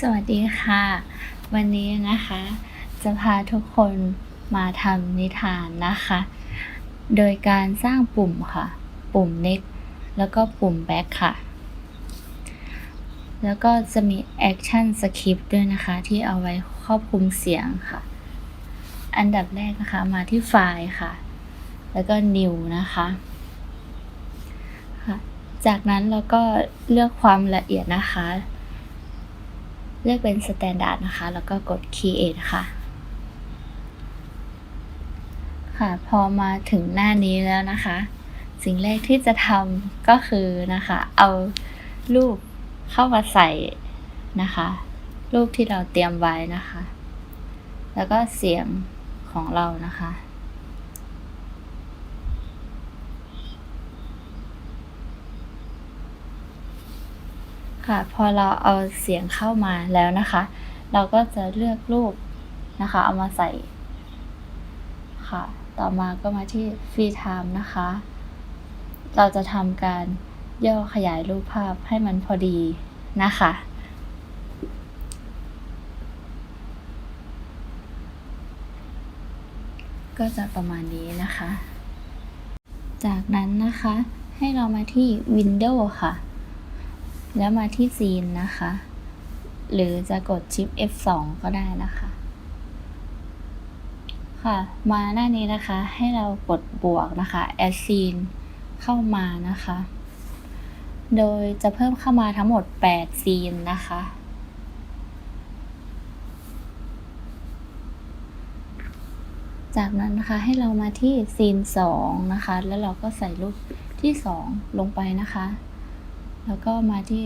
สวัสดีค่ะ วันนี้นะคะ จะพาทุกคนมาทำนิทานนะคะ โดยการสร้างปุ่มค่ะ ปุ่ม next แล้วก็ปุ่ม back ค่ะ แล้วก็จะมี action script ด้วยนะคะ ที่เอาไว้ครอบคลุมเสียงค่ะ อันดับแรกนะคะมาที่ไฟล์ค่ะ แล้วก็ new นะคะค่ะจากนั้นเราก็เลือกความละเอียดนะคะ เลือกเป็น standard นะคะ แล้วก็กด create ค่ะ ค่ะ พอมาถึงหน้านี้แล้วนะคะ สิ่งแรกที่จะทำก็คือนะคะ เอารูปเข้ามาใส่นะคะ รูปที่เราเตรียมไว้นะคะ แล้วก็เสียงของเรานะคะ ค่ะ พอเราเอาเสียงเข้ามาแล้วนะคะ เราก็จะเลือกรูปนะคะ เอามาใส่ค่ะ ต่อมาก็มาที่ free time นะคะ เราจะทำการย่อขยายรูปภาพให้มันพอดีนะคะก็จะประมาณนี้นะคะ จากนั้นนะคะให้เรามาที่ Window ค่ะ แล้วมาที่ Scene นะคะ หรือจะกดชิป F2 ก็ได้นะคะ ค่ะ มาหน้านี้นะคะ ให้เรากดบวกนะคะ Add Scene เข้ามานะคะ โดยจะเพิ่มเข้ามาทั้งหมด 8 ซีนนะคะจากนั้นนะคะให้เรามาที่ซีน2นะคะ แล้วเราก็ใส่รูปที่ 2 ลงไปนะคะ แล้วก็มาที่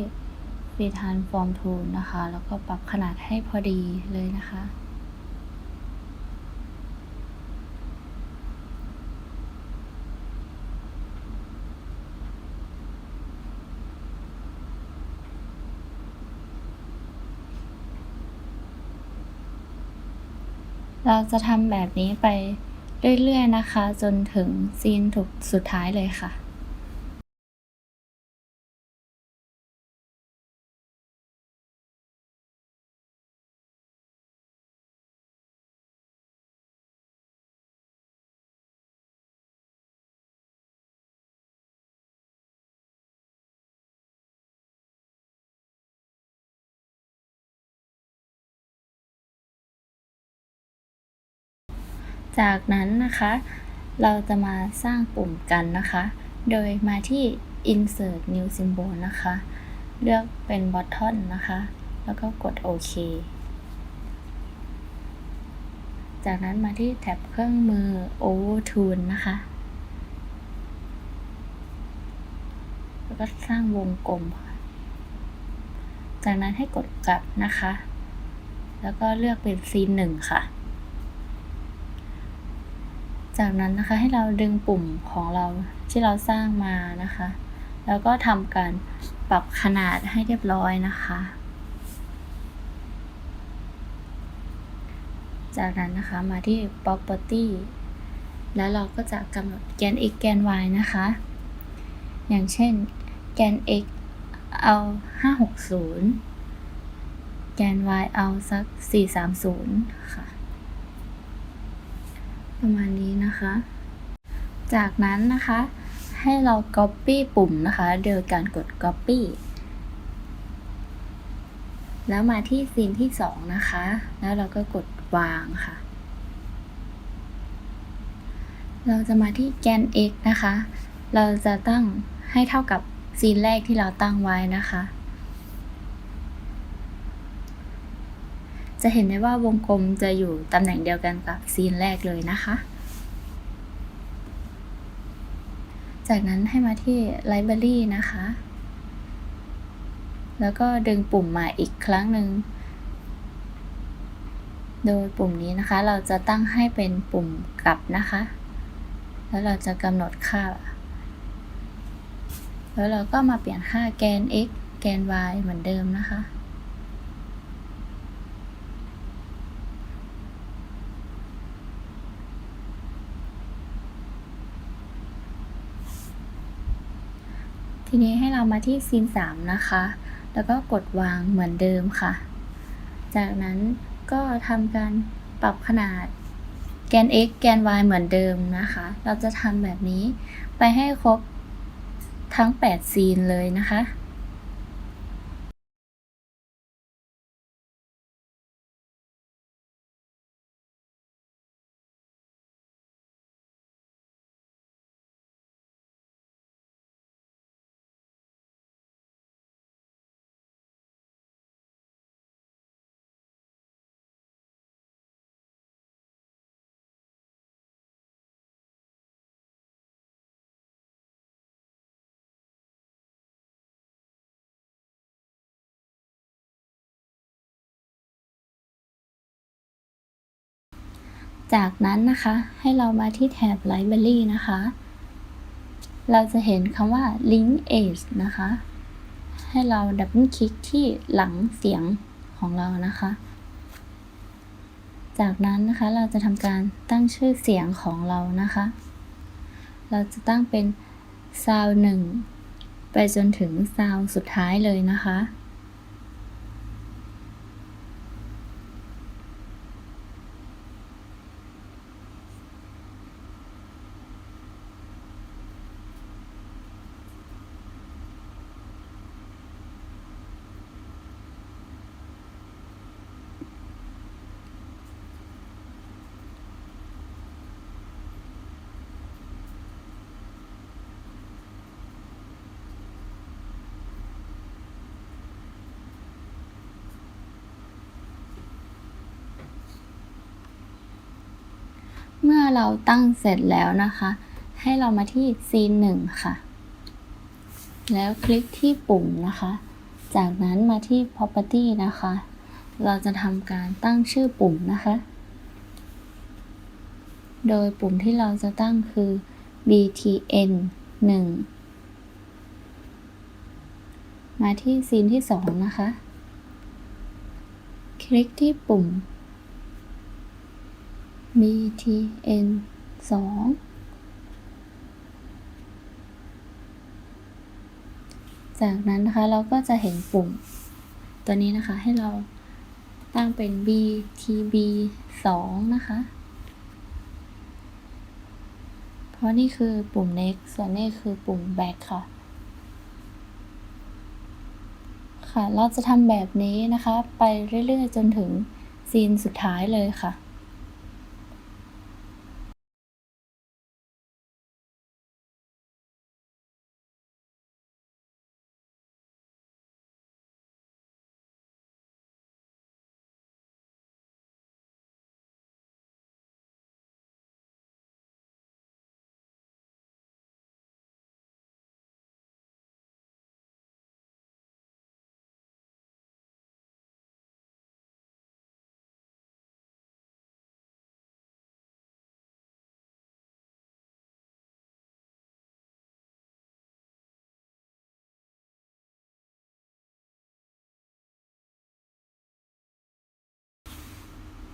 Free Transform Tool นะคะ แล้วก็ปรับขนาดให้พอดีเลยนะคะเราจะทำแบบนี้ไปเรื่อยๆนะคะ จนถึงซีนถูกสุดท้ายเลยค่ะ จากนั้นนะคะ เราจะมาสร้างปุ่มกันนะคะ โดยมาที่ insert new symbol นะคะ เลือกเป็น button นะคะ แล้วก็กดโอเคจากนั้นมาที่แท็บเครื่องมือ over tool นะคะ แล้วก็สร้างวงกลม จากนั้นให้กดกลับนะคะ แล้วก็เลือกเป็น scene หนึ่งค่ะ จากนั้นนะคะให้เราดึงปุ่มของเราที่เราสร้างมานะคะ แล้วก็ทำการปรับขนาดให้เรียบร้อยนะคะ จากนั้นนะคะมาที่ property แล้วเราก็จะกำหนดแกน x แกน y นะคะ อย่างเช่น แกน x เอา 560 แกน y เอาสัก 430 ค่ะ ประมาณนี้นะคะ จากนั้นนะคะ ให้เรา Copy ปุ่มนะคะ โดยการกด Copy แล้วมาที่ซีนที่2นะคะ แล้วเราก็กดวางค่ะ เราจะมาที่แกน x นะคะ เราจะตั้งให้เท่ากับซีนแรกที่เราตั้งไว้นะคะ จะเห็นได้ว่าวงกลมจะอยู่ตำแหน่งเดียวกันกับซีนแรกเลยนะคะ จากนั้นให้มาที่ Library นะคะ แล้วก็ดึงปุ่มมาอีกครั้งหนึ่ง โดยปุ่มนี้นะคะเราจะตั้งให้เป็นปุ่มกลับนะคะ แล้วเราจะกำหนดค่า แล้วเราก็มาเปลี่ยนค่าแกน x แกน y เหมือนเดิมนะคะ ทีนี้ให้เรามาที่ซีน3นะคะ แล้วก็กดวางเหมือนเดิมค่ะ จากนั้นก็ทำการปรับขนาดแกน x แกน y เหมือนเดิมนะคะ เราจะทำแบบนี้ไปให้ครบทั้ง 8 ซีนเลยนะคะ จากนั้นนะคะให้เรามาที่แถบ Library นะคะ เราจะเห็นคำว่า Link Age นะคะ ให้เราดับเบิลคลิกที่หลังเสียงของเรานะคะ จากนั้นนะคะเราจะทำการตั้งชื่อเสียงของเรานะคะ เราจะตั้งเป็น Sound 1ไปจนถึง Sound สุดท้ายเลยนะคะ เมื่อเราตั้งเสร็จแล้วนะคะ ให้เรามาที่ซีนหนึ่งค่ะ แล้วคลิกที่ปุ่มนะคะ จากนั้นมาที่ property นะคะ เราจะทำการตั้งชื่อปุ่มนะคะ โดยปุ่มที่เราจะตั้งคือ btn 1 มาที่ซีนที่ 2 นะคะ คลิกที่ปุ่ม btn 2 จากนั้นนะคะเราก็จะเห็นปุ่ม ตัวนี้นะคะให้เราตั้งเป็น btb 2 นะคะ เพราะนี่คือปุ่ม next ส่วนนี้คือปุ่ม back ค่ะ ค่ะ เราจะทำแบบนี้นะคะ ไปเรื่อยๆ จนถึงซีนสุดท้ายเลยค่ะ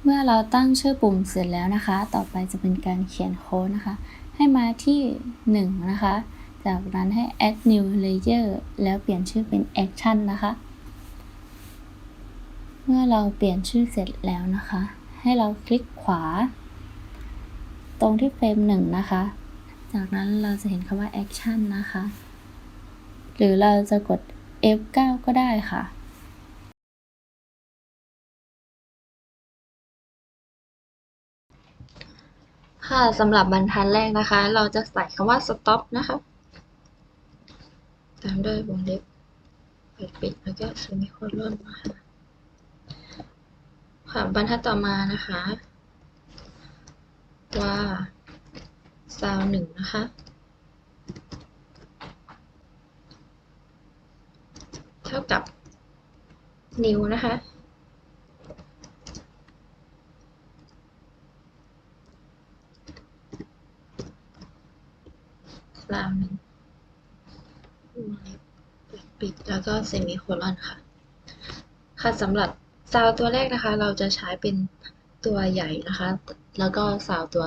เมื่อเราตั้งชื่อปุ่มเสร็จแล้วนะคะ ต่อไปจะเป็นการเขียนโค้ดนะคะ ให้มาที่ 1 นะคะ จากนั้นให้ add new layer แล้วเปลี่ยนชื่อเป็น action นะคะ เมื่อเราเปลี่ยนชื่อเสร็จแล้วนะคะ ให้เราคลิกขวา ตรงที่เฟรมหนึ่งนะคะ จากนั้นเราจะเห็นคำว่า action นะคะ หรือเราจะกด F9 ก็ได้ค่ะ ค่ะสำหรับบรรทัดแรกนะคะ เราจะใส่คำว่า stop นะคะ ตามด้วยวงเล็บเปิดปิดแล้วก็เซมิโคลอนนะคะค่ะบรรทัดต่อมานะคะ ว่า sound หนึ่งนะคะ เท่ากับนิวนะคะ สามหนึ่งวงเล็บเปิดปิดแล้วก็เซมิโคลอนค่ะ ค่ะสำหรับซาวตัวแรกนะคะ เราจะใช้เป็นตัวใหญ่นะคะ แล้วก็ซาวตัว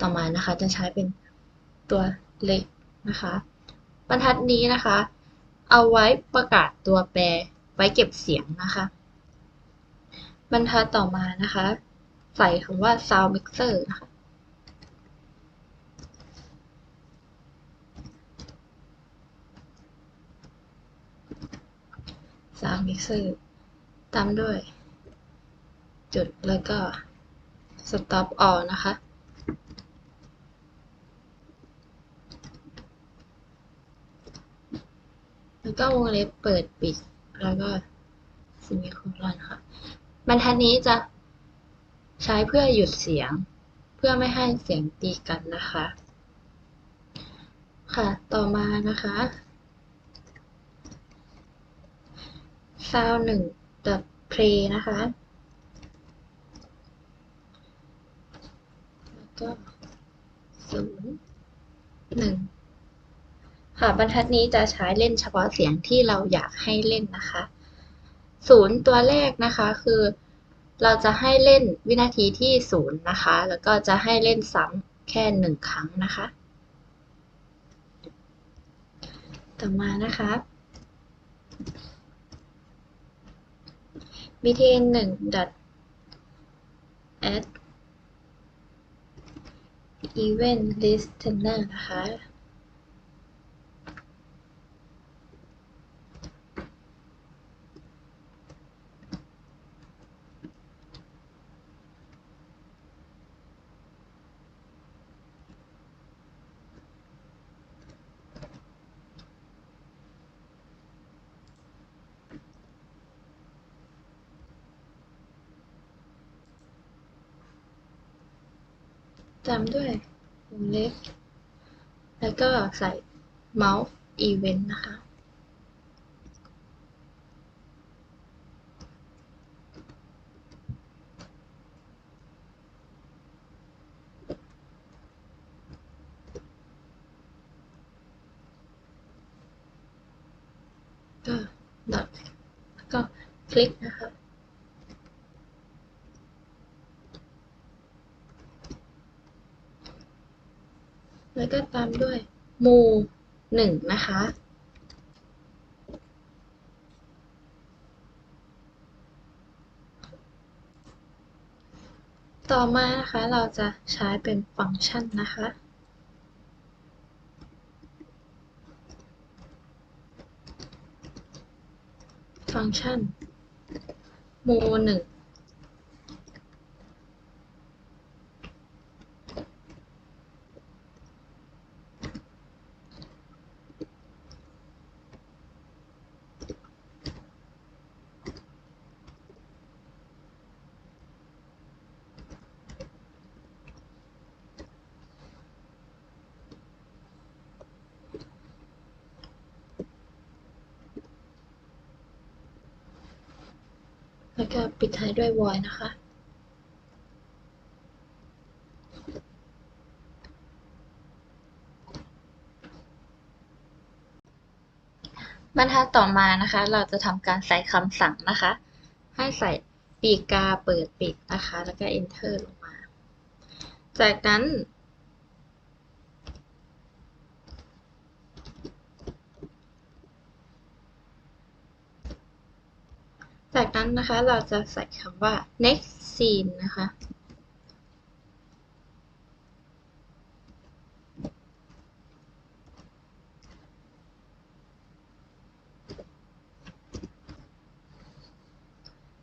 ต่อมานะคะ จะใช้เป็นตัวเล็กนะคะ บรรทัดนี้นะคะ เอาไว้ประกาศตัวแปรไว้เก็บเสียงนะคะบบรรทัดต่อมานะคะ ใส่คำว่า sound mixer นะคะ sound mixer ตามด้วย จุดแล้วก็ stop all นะคะ แล้วก็วงเล็บเปิดปิด แล้วก็ซิมิโคลอนค่ะ บรรทัดนี้จะใช้เพื่อหยุดเสียง เพื่อไม่ให้เสียงตีกันนะคะ ค่ะ ต่อมานะคะ sound หนึ่ง the play นะคะ แล้วก็ศูนย์หนึ่งค่ะบรรทัดนี้จะใช้เล่นเฉพาะเสียงที่เราอยากให้เล่นนะคะศูนย์ตัวแรกนะคะคือ เราจะให้เล่นวินาทีที่ศูนย์นะคะ แล้วก็จะให้เล่นซ้ำแค่หนึ่งครั้งนะคะ ต่อมานะคะ btn หนึ่ง dot add event listener นะคะ ตามด้วยวงเล็บ แล้วก็ใส่ mouse event นะคะ ก็ดอทแล้วก็คลิกนะคะ แล้วก็ตาม ด้วยมูหนึ่งนะคะ ต่อมานะคะเราจะใช้เป็นฟังก์ชันนะคะฟังก์ชันมูหนึ่ง แล้วก็ปิดท้ายด้วย void นะคะ บรรทัดต่อมานะคะ เราจะทำการใส่คำสั่งนะคะ ให้ใส่ปีกกาเปิดปิดนะคะ แล้วก็ enter ลงมา จากนั้น จากนั้นนะคะเราจะใส่คำว่า next scene นะคะ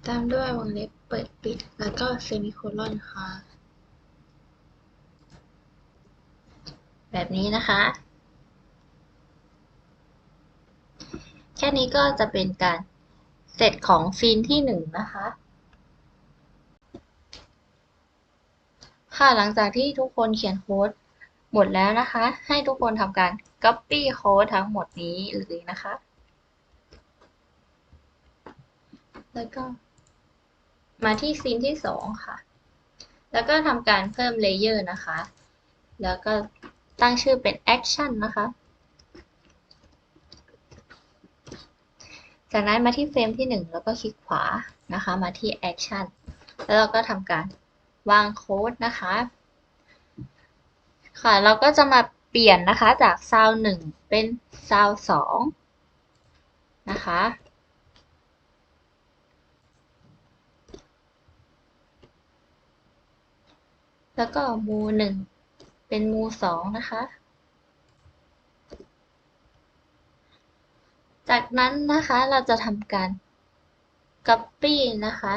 ตามด้วยวงเล็บเปิดปิดแล้วก็เซมิโคลอนค่ะ แบบนี้นะคะ แค่นี้ก็จะเป็นการ เสร็จของซีนที่หนึ่งนะคะ ค่ะหลังจากที่ทุกคนเขียนโค้ดหมดแล้วนะคะ ให้ทุกคนทำการ copy โค้ดทั้งหมดนี้เลยนะคะ แล้วก็มาที่ซีนที่สองค่ะ แล้วก็ทำการเพิ่มเลเยอร์นะคะ แล้วก็ตั้งชื่อเป็น action นะคะ จากนั้นมาที่เฟรมที่ 1 แล้วก็คลิกขวานะคะมาที่ Action แล้วเราก็ทำการวางโค้ดนะคะ ค่ะเราก็จะมาเปลี่ยนนะคะจากซาวหนึ่งเป็นซาวสองนะคะ แล้วก็มูหนึ่งเป็นมูสองนะคะ จากนั้นนะคะเราจะทำการ copy นะคะ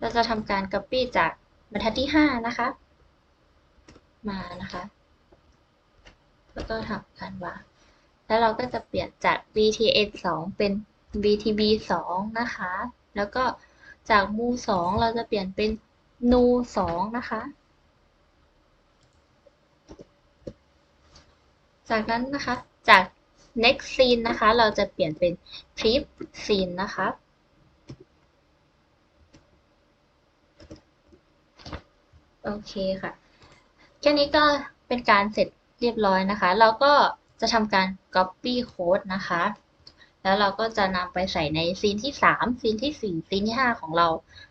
เราจะทำการ copy จากบรรทัดที่ 5 นะคะ มานะคะ แล้วก็ทำการวางแล้วเราก็จะเปลี่ยนจาก btn 2เป็น btb 2นะคะ แล้วก็จาก mu 2เราจะเปลี่ยนเป็น nu 2นะคะ จากนั้นนะคะจาก next scene นะคะ เราจะเปลี่ยนเป็น prep scene นะคะโอเคค่ะ แค่นี้ก็เป็นการเสร็จเรียบร้อยนะคะ เราก็จะทำการ copy code นะคะ แล้วเราก็จะนำไปใส่ในซีนที่ 3 ซีนที่ 4 ซีนที่ 5 ของเรา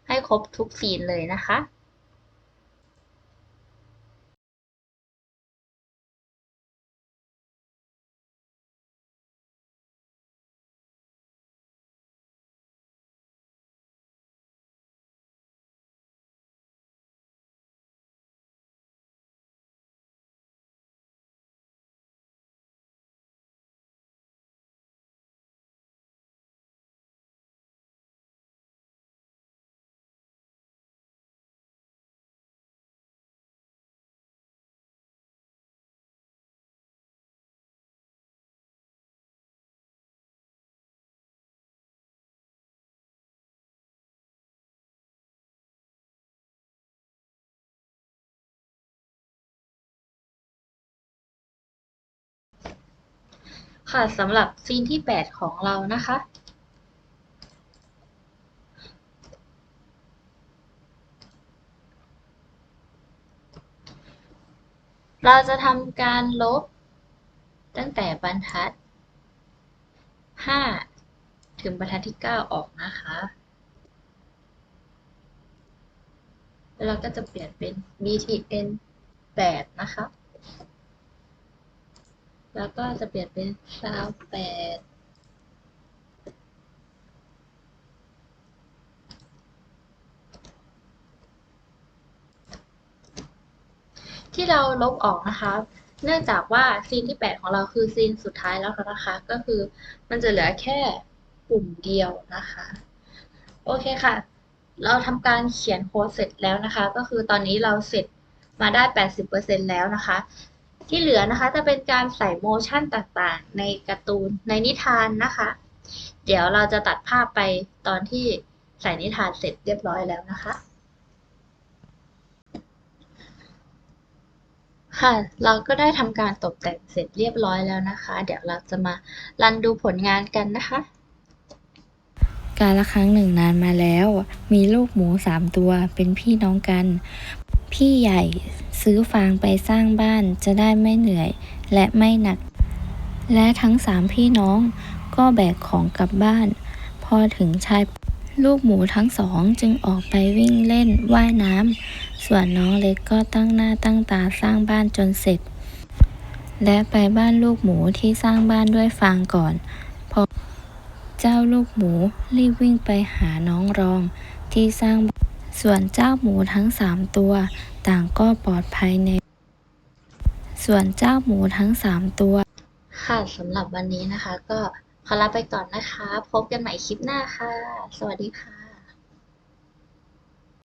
ให้ครบทุกซีนเลยนะคะ ค่ะสำหรับซีนที่ 8 ของเรานะคะ เราจะทำการลบ ตั้งแต่บรรทัด 5 ถึงบรรทัดที่ 9 ออกนะคะ แล้วเราก็จะเปลี่ยนเป็น btn 8 นะคะ แล้วก็จะเปลี่ยนเป็นซาวแปดที่เราลบออกนะคะ เนื่องจากว่าซีนที่ 8 ของเราคือซีนสุดท้ายแล้วนะคะ ก็คือมันจะเหลือแค่ปุ่มเดียวนะคะ โอเคค่ะ เราทำการเขียนโค้ดเสร็จแล้วนะคะ ก็คือตอนนี้เราเสร็จมาได้ 80%แล้วนะคะ ที่เหลือนะคะจะเป็นการใส่โมชั่นต่างๆ ในการ์ตูนในนิทานนะคะ เดี๋ยวเราจะตัดภาพไปตอนที่ใส่นิทานเสร็จเรียบร้อยแล้วนะคะ ค่ะ เราก็ได้ทำการตกแต่งเสร็จเรียบร้อยแล้วนะคะ เดี๋ยวเราจะมารันดูผลงานกันนะคะการละครั้งหนึ่งนานมาแล้ว มีลูกหมูสามตัวเป็นพี่น้องกัน พี่ใหญ่ซื้อฟางไปสร้างบ้านจะได้ไม่เหนื่อยและไม่หนัก และทั้งสามพี่น้องก็แบกของกลับบ้าน พอถึงชายลูกหมูทั้งสองจึงออกไปวิ่งเล่นว่ายน้ำ ส่วนน้องเล็กก็ตั้งหน้าตั้งตาสร้างบ้านจนเสร็จ และไปบ้านลูกหมูที่สร้างบ้านด้วยฟางก่อน พอเจ้าลูกหมูรีบวิ่งไปหาน้องรองที่สร้าง ส่วนเจ้าหมูทั้งสามตัว ต่างก็ปลอดภัยใน ส่วนเจ้าหมูทั้งสามตัว ค่ะสำหรับวันนี้นะคะ ก็ขอลาไปก่อนนะคะ พบกันใหม่คลิปหน้าค่ะ สวัสดีค่ะ